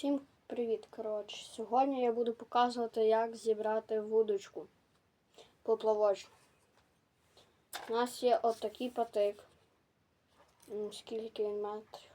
Всім привіт! Коротше, сьогодні я буду показувати, як зібрати вудочку поплавочну. У нас є отакий патик. Скільки він метрів?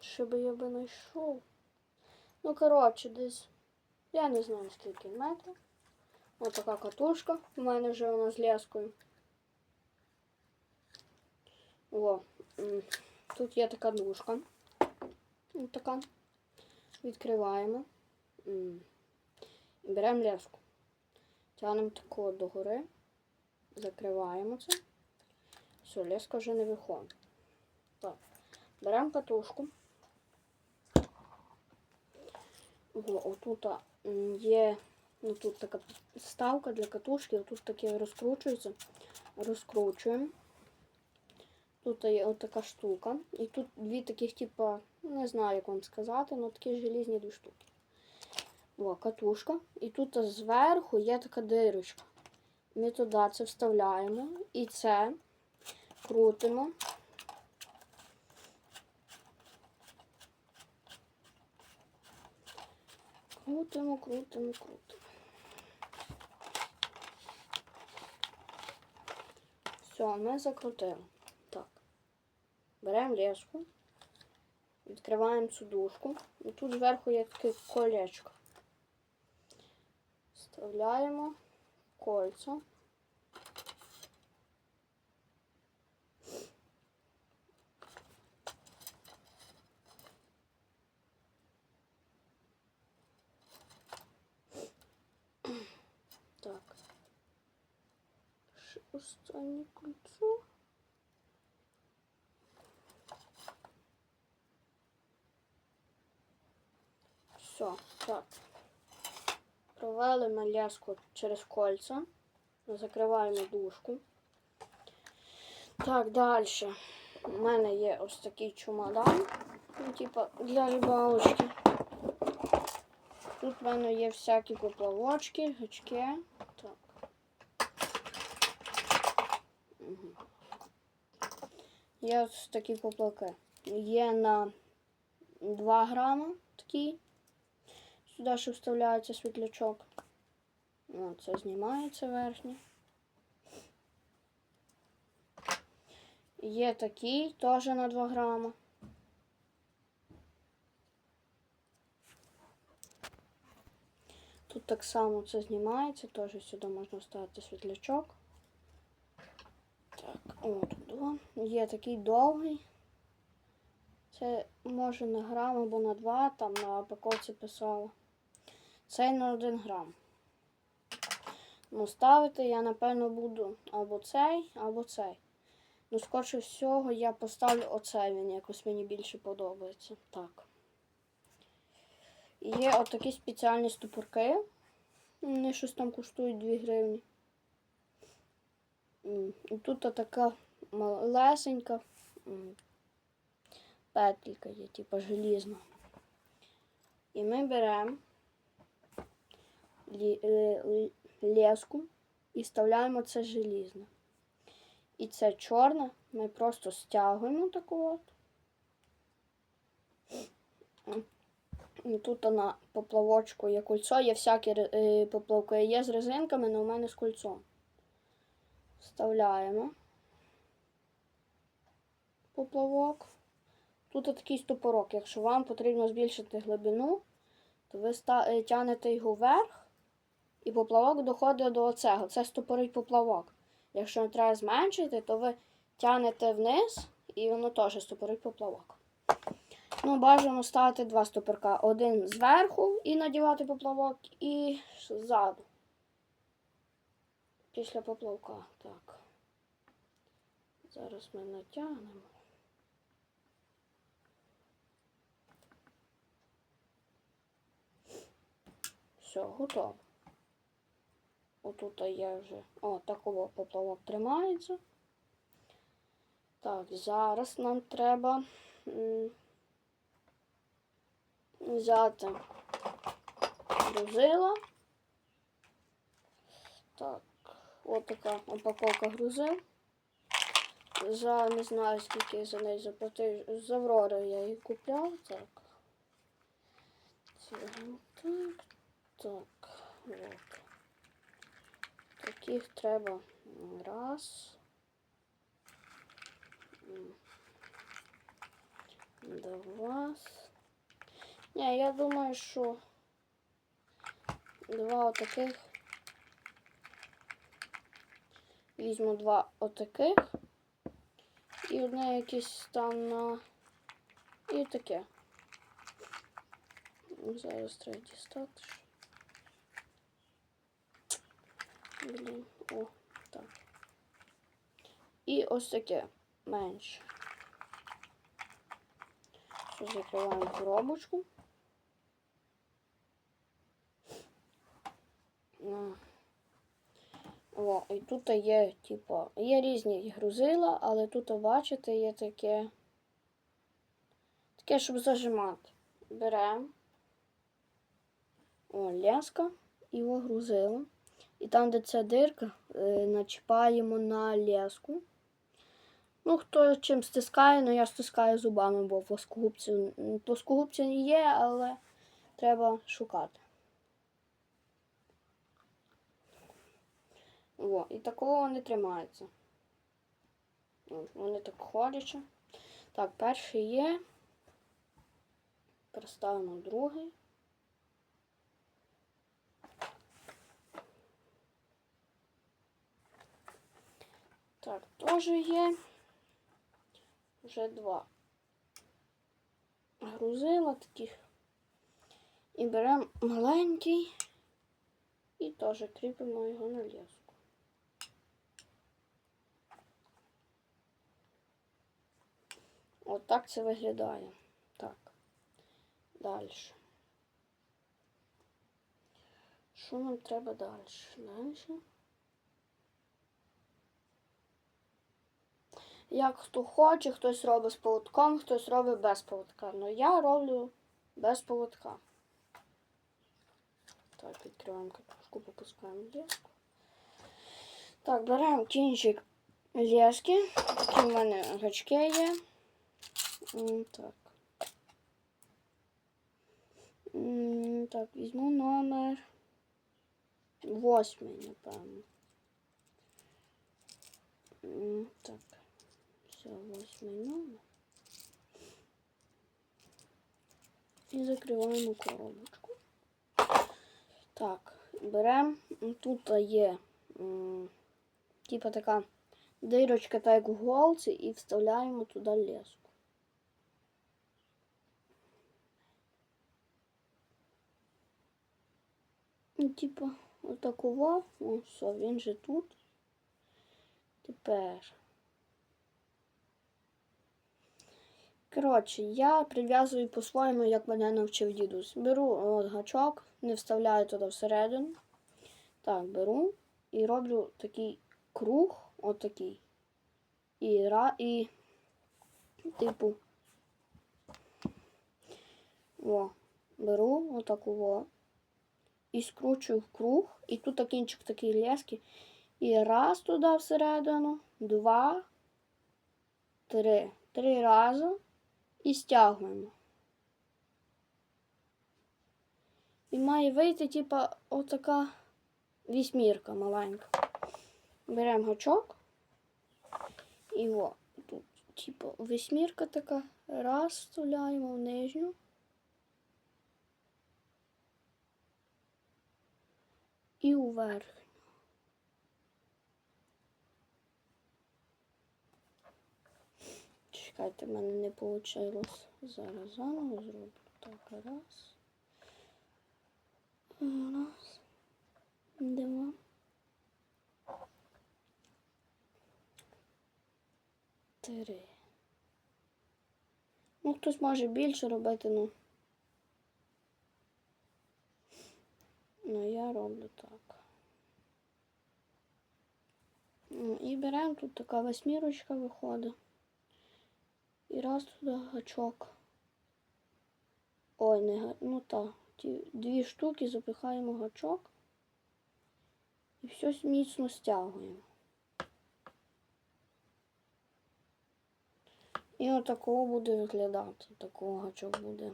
Щоб я би знайшов. Ну, коротше, десь. Я не знаю, скільки метрів. Ось така катушка. У мене вже вона з лескою. О, тут є така дужка. Ось така. Відкриваємо. І беремо леску. Тягнемо тако догори. Закриваємо це. Все, леска вже не виходить. Так. Беремо катушку. О, отут є ну, тут така ставка для катушки, отут таке розкручується. Розкручуємо. Тут є отака штука. І тут дві таких, типа, не знаю, як вам сказати, але такі желізні дві штуки. О, катушка. І тут зверху є така дирочка. Ми туди це вставляємо і це крутимо. Крутимо, крутимо, крутимо. Все, ми закрутили. Беремо леску, відкриваємо цю дужку. І тут зверху є таке колечко. Вставляємо кольцо. Так. Останнє кольцо. Так. Провели ми ляску через кольця. Закриваємо дужку. Так, далі. У мене є ось такий чемодан. Ну, типа для рибалочки. Тут в мене є всякі поплавочки, гачки. Так. Угу. Є ось такі поплавки. Є на 2 грама такі. Сюди ще вставляється світлячок. О, це знімається верхнє. Є такий, теж на 2 грама. Тут так само це знімається, теж сюди можна вставити світлячок. Так, о, тут. Є такий довгий. Це може на грам або на 2, там на упаковці писало. Цей на 1 грам. Ну, ставити я, напевно, буду або цей, або цей. Ну, скорше всього, я поставлю оцей, він якось мені більше подобається. Так. Є отакі спеціальні ступорки. Вони щось там коштують 2 гривні. І тут така малесенька петелька є, типу желізна. І ми беремо леску і вставляємо це желізне. І це чорне ми просто стягуємо таку от. Тут на поплавочку є кольцо, є всякі е, поплавки. Є з резинками, але у мене з кольцом. Вставляємо поплавок. Тут такий стопорок. Якщо вам потрібно збільшити глибину, то ви е, тягнете його вверх, і поплавок доходить до оцього. Це стопорить поплавок. Якщо треба зменшити, то ви тягнете вниз і воно теж стопорить поплавок. Ну, бажано ставити два стопорка. Один зверху і надівати поплавок, і ззаду. Після поплавка. Так. Зараз ми натягнемо. Все, готово. Отут є вже. О, такого поплавок тримається. Так, зараз нам треба взяти грузила. Так, от така упаковка грузил. за не знаю скільки я за неї заплатив. З Аврори я її купляв. Так. Це так. Так. Таких треба раз. Два. Ні, я думаю, що два отаких. Візьму два отаких. І одне якесь там на. І таке. Зараз треба дістати. Блін, о, так. І ось таке менше. Що закриваємо коробочку. О, і тут є, типу, є різні грузила, але тут, бачите, є таке. Таке, щоб зажимати. Беремо. О, ляска і його грузило. І там, де ця дирка, е, начіпаємо на леску. Ну, хто чим стискає, ну я стискаю зубами, бо плоскогубці, плоскогубці не є, але треба шукати. О, і такого вони тримаються. Вони так ходячи. Так, перший є. Переставимо другий. Так, теж є. Вже два грузила таких. І беремо маленький і теж кріпимо його на леску. От так це виглядає. Так. Далі. Що нам треба далі? Далі. Як хто хоче, хтось робить з поводком, хтось робить без поводка. Ну я роблю без поводка. Так, відкриваємо катушку, попускаємо леску. Так, беремо кінчик лески. Такі в мене гачки є. Так. Так, візьму номер восьмий, напевно. Так. Все, восьмий номер. І закриваємо коробочку. Так, беремо. Тут є типа така дирочка, так як у голці, і вставляємо туди леску. Ну, типа, отакого. О, все, він же тут. Тепер. Коротше, я прив'язую по-своєму, як мене навчив дідусь. Беру от, гачок, не вставляю туди всередину. Так, беру і роблю такий круг, отакий. І, ра, і типу. О, беру отаку о. І скручую в круг. І тут кінчик такий лески. І раз туди всередину, два, три. Три рази і стягуємо. І має вийти, типа, отака вісьмірка маленька. Беремо гачок. І о, тут, типа, вісьмірка така. Раз вставляємо в нижню. І у Чекайте, в мене не вийшло. Зараз заново зроблю. Так, раз. Раз. Два. Три. Ну, хтось може більше робити, ну. Ну, я роблю так. Ну, і беремо тут така восьмірочка виходить. І раз туди гачок. Ой, не ну так. Дві штуки запихаємо гачок і все міцно стягуємо. І отакого буде виглядати. Такого гачок буде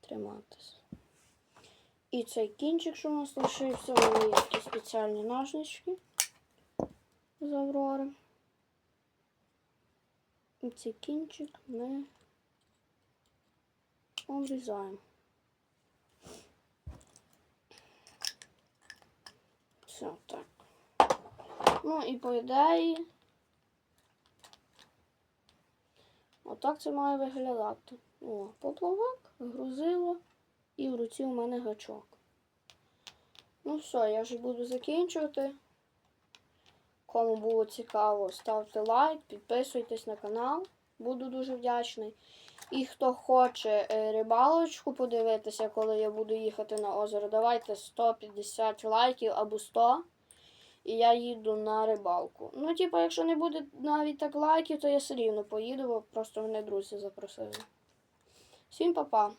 триматися. І цей кінчик, що у нас лишився, у є такі спеціальні ножнички з Аврори. І цей кінчик ми обрізаємо. Все, так. Ну і по ідеї. Отак це має виглядати. О, поплавок, грузило і в руці у мене гачок. Ну все, я вже буду закінчувати. Кому було цікаво, ставте лайк, підписуйтесь на канал. Буду дуже вдячний. І хто хоче е, рибалочку подивитися, коли я буду їхати на озеро, давайте 150 лайків або 100. І я їду на рибалку. Ну, типу, якщо не буде навіть так лайків, то я все рівно поїду, бо просто мене друзі запросили. Всім па-па!